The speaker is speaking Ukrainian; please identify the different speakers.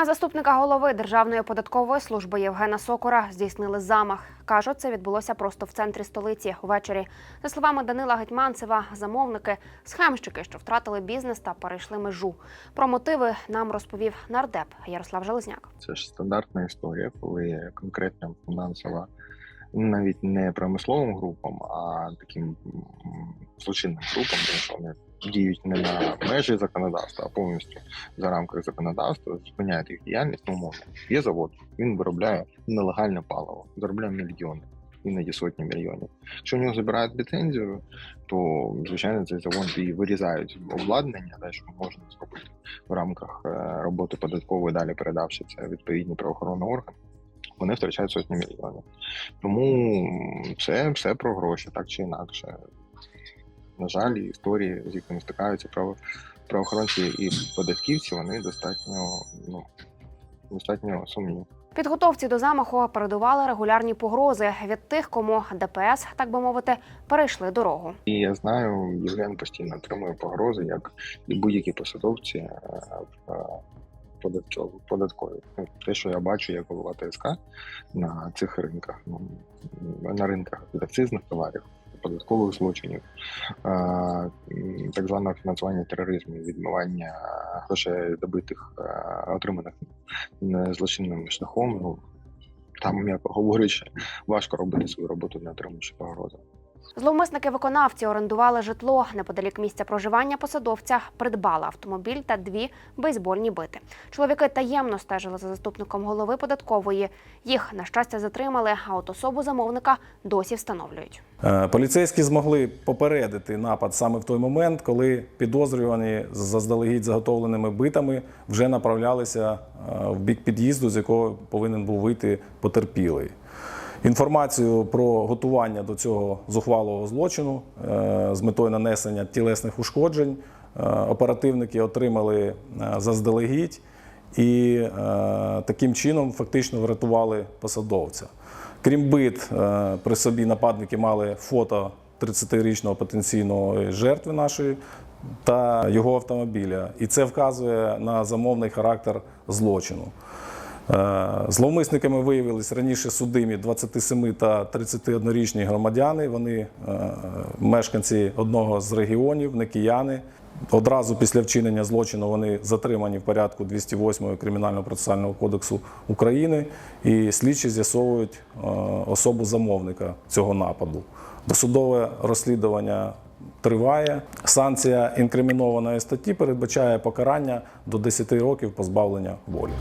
Speaker 1: На заступника голови Державної податкової служби Євгена Сокора здійснили замах. Кажуть, це відбулося просто в центрі столиці ввечері. За словами Данила Гетьманцева, замовники схемщики, що втратили бізнес та перейшли межу. Про мотиви нам розповів нардеп Ярослав Железняк.
Speaker 2: Це ж стандартна історія, коли конкретна фінансова, навіть не промисловим групам, а таким злочинним групам, тому вони діють не на межі законодавства, а повністю за рамками законодавства, зупиняють їх діяльність. Ну, умовно. Є завод, він виробляє нелегальне паливо, заробляє мільйони. Іноді сотні мільйонів. Якщо в нього забирають ліцензію, то звичайно цей завод і вирізають обладнання, те, що можна зробити в рамках е, роботи податкової, далі передавши це відповідні правоохоронні органи, вони втрачають сотні мільйонів. Тому це все про гроші, так чи інакше. На жаль, історії, з якими стикаються право, правоохоронці і податківці, вони достатньо, ну, достатньо сумні.
Speaker 1: Підготовці до замаху передували регулярні погрози від тих, кому ДПС, так би мовити, перейшли дорогу.
Speaker 2: І я знаю, Євген постійно отримує погрози, як і будь-які посадовці е, е, податковій. Ну, Те, що я бачу як голова ТСК на цих ринках, ну на ринках акцизних товарів, податкових злочинів, так званого фінансування тероризму, відмивання грошей добитих, отриманих злочинним шляхом. Ну там, як говорячи, важко робити свою роботу, не отримавши погрози.
Speaker 1: Зловмисники-виконавці орендували житло неподалік місця проживання посадовця, придбали автомобіль та дві бейсбольні бити. Чоловіки таємно стежили за заступником голови податкової. Їх на щастя затримали, а от особу замовника досі встановлюють.
Speaker 3: Е, Поліцейські змогли попередити напад саме в той момент, коли підозрювані з заздалегідь заготовленими битами вже направлялися е, в бік під'їзду, з якого повинен був вийти потерпілий. Інформацію про готування до цього зухвалого злочину е, з метою нанесення тілесних ушкоджень е, оперативники отримали е, заздалегідь і таким чином фактично врятували посадовця. Крім бит, при собі нападники мали фото 30-річного потенційного жертви нашої та його автомобіля. І це вказує на замовний характер злочину. Е, Зловмисниками виявились раніше судимі 27 та 31-річні громадяни. Вони е, мешканці одного з регіонів, не кияни. Одразу після вчинення злочину вони затримані в порядку 208 Кримінального процесуального кодексу України, і слідчі з'ясовують е, особу замовника цього нападу. Досудове розслідування триває. Санкція інкримінованої статті передбачає покарання до 10 років позбавлення волі.